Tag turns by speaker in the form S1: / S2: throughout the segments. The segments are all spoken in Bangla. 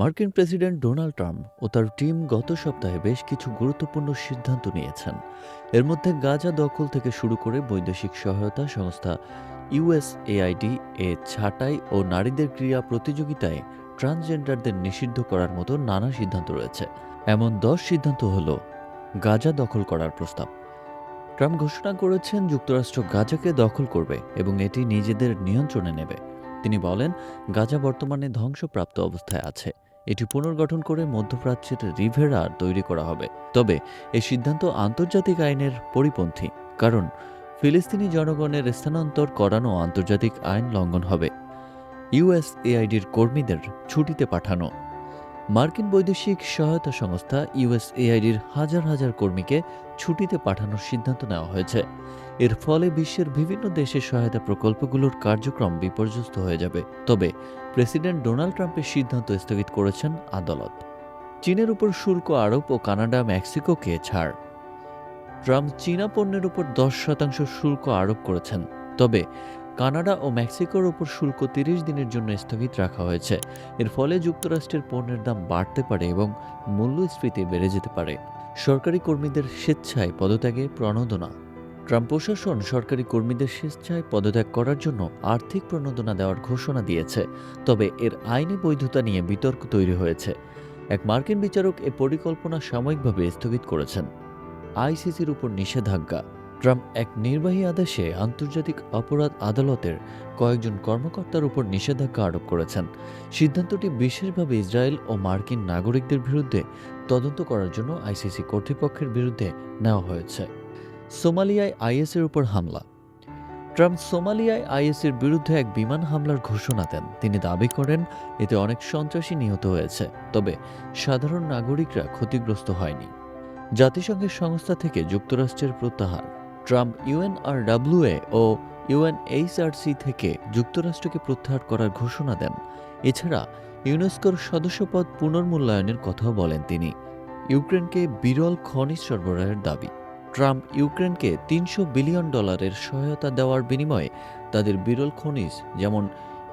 S1: মার্কিন প্রেসিডেন্ট ডোনাল্ড ট্রাম্প ও তার টিম গত সপ্তাহে বেশ কিছু গুরুত্বপূর্ণ সিদ্ধান্ত নিয়েছেন। এর মধ্যে গাজা দখল থেকে শুরু করে বৈদেশিক সহায়তা সংস্থা ইউএসএআইডি এ ছাঁটাই ও নারীদের ক্রীড়া প্রতিযোগিতায় ট্রান্সজেন্ডারদের নিষিদ্ধ করার মতো নানা সিদ্ধান্ত রয়েছে। এমন দশ সিদ্ধান্ত হল গাজা দখল করার প্রস্তাব। ট্রাম্প ঘোষণা করেছেন যুক্তরাষ্ট্র গাজাকে দখল করবে এবং এটি নিজেদের নিয়ন্ত্রণে নেবে। তিনি বলেন, গাজা বর্তমানে ধ্বংসপ্রাপ্ত অবস্থায় আছে। এটি পুনর্গঠন করে মধ্যপ্রাচ্যের রিভেরা তৈরি করা হবে। তবে এই সিদ্ধান্ত আন্তর্জাতিক আইনের পরিপন্থী, কারণ ফিলিস্তিনি জনগণের স্থানান্তর করানো আন্তর্জাতিক আইন লঙ্ঘন হবে। ইউএসএআইডির কর্মীদের ছুটিতে পাঠানো। মার্কিন বৈদেশিক সহায়তা সংস্থা ইউএসএআইডির হাজার হাজার কর্মীকে ছুটিতে পাঠানোর সিদ্ধান্ত নেওয়া হয়েছে। এর ফলে বিশ্বের বিভিন্ন দেশের সহায়তা প্রকল্পগুলোর কার্যক্রম বিপর্যস্ত হয়ে যাবে। তবে প্রেসিডেন্ট ডোনাল্ড ট্রাম্পের সিদ্ধান্ত স্থগিত করেছেন আদালত। চীনের উপর শুল্ক আরোপ ও কানাডা মেক্সিকোকে ছাড়। ট্রাম্প চীনা পণ্যের উপর দশ শতাংশ শুল্ক আরোপ করেছেন। তবে কানাডা ও মেক্সিকোর উপর শুল্ক তিরিশ দিনের জন্য স্থগিত রাখা হয়েছে। এর ফলে যুক্তরাষ্ট্রের পণ্যের দাম বাড়তে পারে এবং মূল্যস্ফীতি বেড়ে যেতে পারে। সরকারি কর্মীদের স্বেচ্ছায় পদত্যাগে প্রণোদনা। ট্রাম্প প্রশাসন সরকারি কর্মীদের স্বেচ্ছায় পদত্যাগ করার জন্য আর্থিক প্রণোদনা দেওয়ার ঘোষণা দিয়েছে, তবে এর আইনি বৈধতা নিয়ে বিতর্ক তৈরি হয়েছে। এক মার্কিন বিচারক এ পরিকল্পনা সাময়িকভাবে স্থগিত করেছেন। আইসিসির উপর নিষেধাজ্ঞা। ট্রাম্প এক নির্বাহী আদেশে আন্তর্জাতিক অপরাধ আদালতের কয়েকজন কর্মকর্তার উপর নিষেধাজ্ঞা আরোপ করেছেন। সিদ্ধান্তটি বিশেষভাবে ইসরায়েল ও মার্কিন নাগরিকদের বিরুদ্ধে তদন্ত করার জন্য আইসিসি কর্তৃপক্ষের বিরুদ্ধে নেওয়া হয়েছে। সোমালিয়ায় আইএসের উপর হামলা। ট্রাম্প সোমালিয়ায় আইএসের বিরুদ্ধে এক বিমান হামলার ঘোষণা দেন। তিনি দাবি করেন, এতে অনেক সন্ত্রাসী নিহত হয়েছে, তবে সাধারণ নাগরিকরা ক্ষতিগ্রস্ত হয়নি। জাতিসংঘের সংস্থা থেকে যুক্তরাষ্ট্রের প্রত্যাহার। ট্রাম্প ইউএনআরডাব্লিউএ ও ইউএনএইচআরসি থেকে যুক্তরাষ্ট্রকে প্রত্যাহার করার ঘোষণা দেন। এছাড়া, ইউনেস্কোর সদস্যপদ পুনর্মূল্যায়নের কথাও বলেন তিনি। ইউক্রেনকে বিরল খনিজ সরবরাহের দাবি। ট্রাম্প ইউক্রেনকে তিনশো বিলিয়ন ডলারের সহায়তা দেওয়ার বিনিময়ে তাদের বিরল খনিজ, যেমন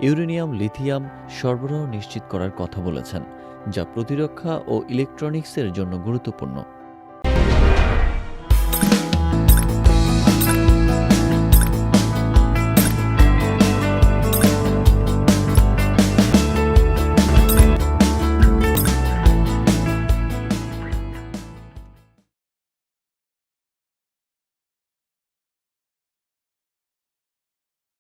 S1: ইউরেনিয়াম লিথিয়াম, সরবরাহ নিশ্চিত করার কথা বলেছেন, যা প্রতিরক্ষা ও ইলেকট্রনিক্সের জন্য গুরুত্বপূর্ণ।